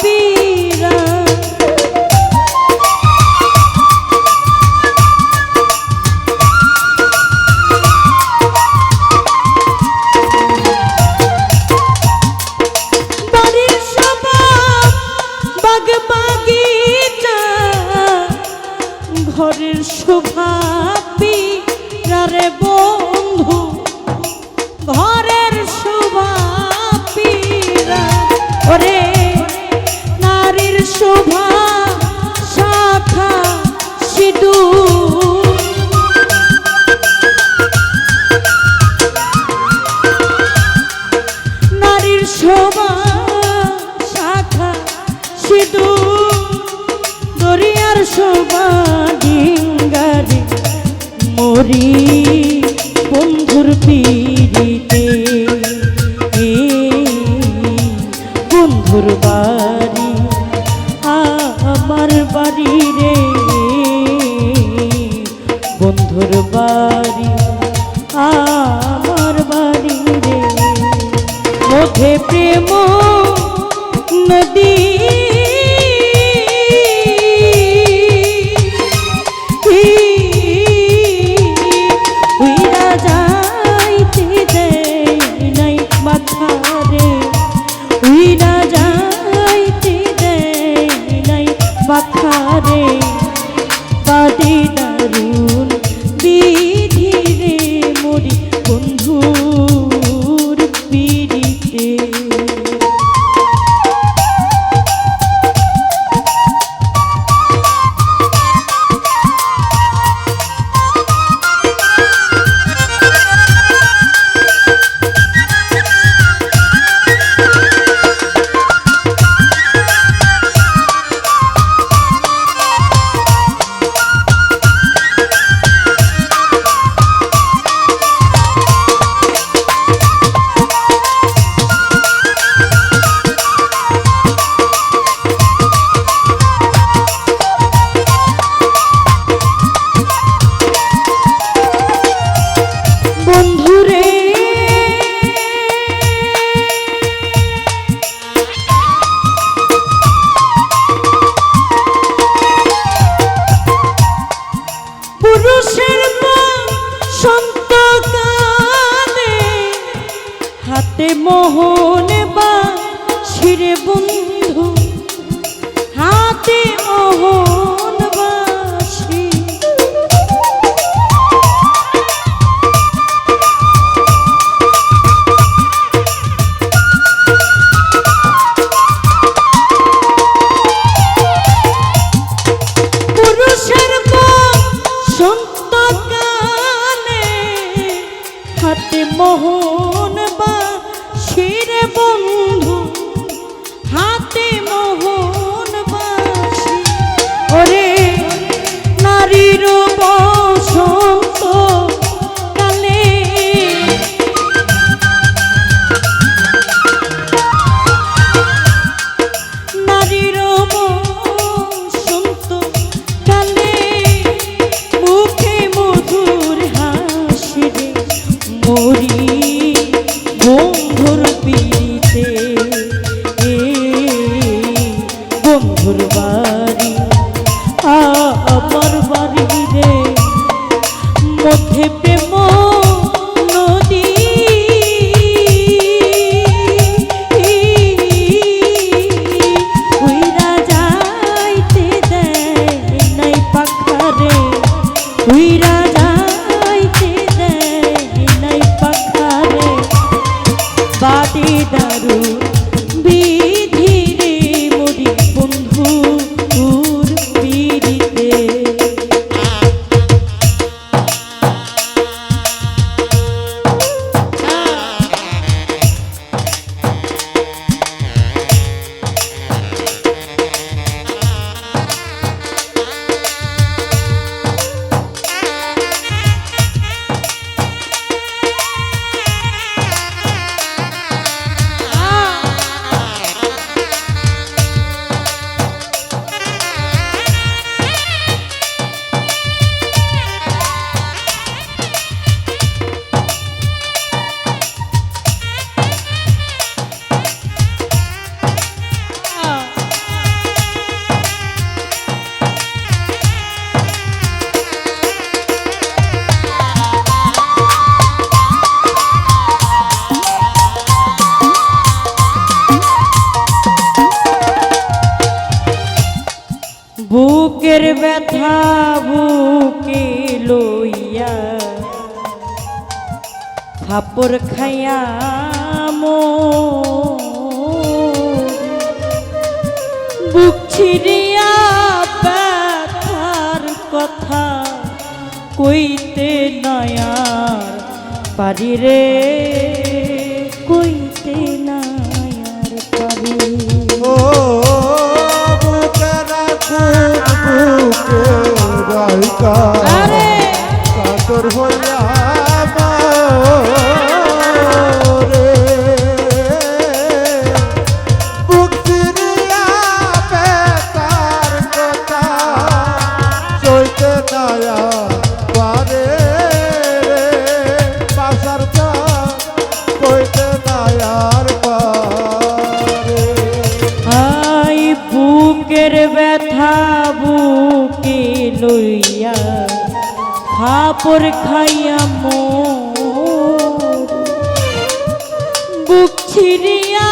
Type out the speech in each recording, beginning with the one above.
পীরা বাড়ির বাগিচা ঘরের শোভা শোভা শাখা সিধু দরিয়ার শোভা ডিঙ্গারি মরি বন্ধুর পিড়িতে যাইতে দেয় নাই মাথারে দারুণ হাতে মোহন বা শিরে বন্ধু মধ্যে থাপড় খাইয়া মোর বুক ছিড়িয়া ব্যথার কথা কইতে নয়ার পারি রে কইতে নয়ার পারি। ও বুকে রাখুন বুকে রাইকা আরে! কাতর হইয়া লইয়া খাপড় খাইয়া মোর। বুক ছিড়িয়া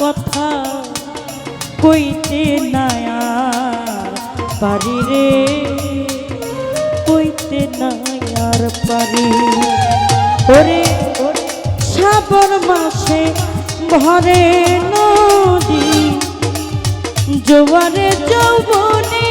কথা কইতে নায়ার পারি রে। কইতে নায়ার পারি। ওরে শ্রাবণ মাসে ভরে নদী জোয়ারে যৌবনে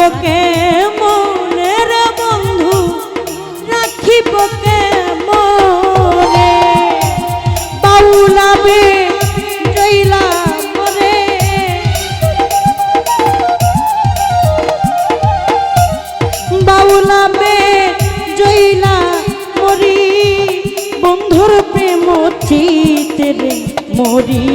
রাখিবকে মনের বন্ধু রাখিবকে মনে? বাউলাবে জইলা মরে বাউলাবে জইলা মরি বন্ধুর প্রেম চিতে মরি।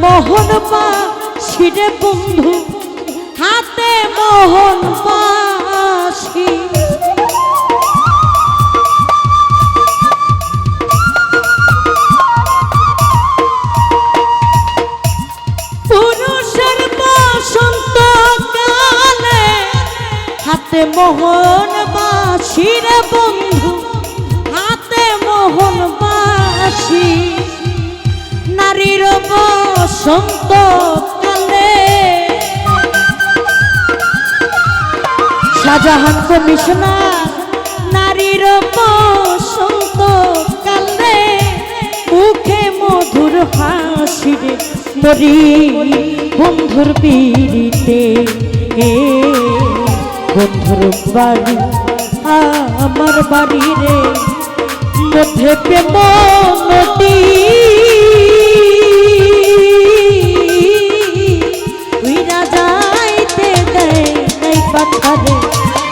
মোহন পা ছিড়ে বন্ধু হাতে মোহন পাশি হাতে মোহন বাসির বন্ধু হাতে মোহন বাসি নারীর বসন্ত কালে শাহজাহান কমিশনার নারীর বসন্ত কালে মুখে মধুর হাসিরে মরি বন্ধুর পিড়িতে এ বন্ধুর বাড়ি, আমার বাড়ি রে, মধ্যে প্রেম নদী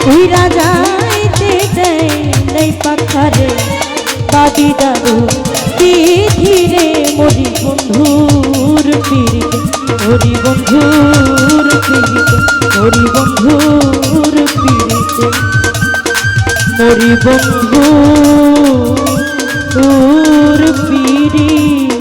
উইরা যাইতে দেয় নাই পাখারে বাদি দাদু ধীরে মরি বন্ধুর পিড়িতে, মরি বন্ধুর পিড়িতে, মরি বন্ধুর পিড়িতে, মরি বন্ধুর পিড়িতে।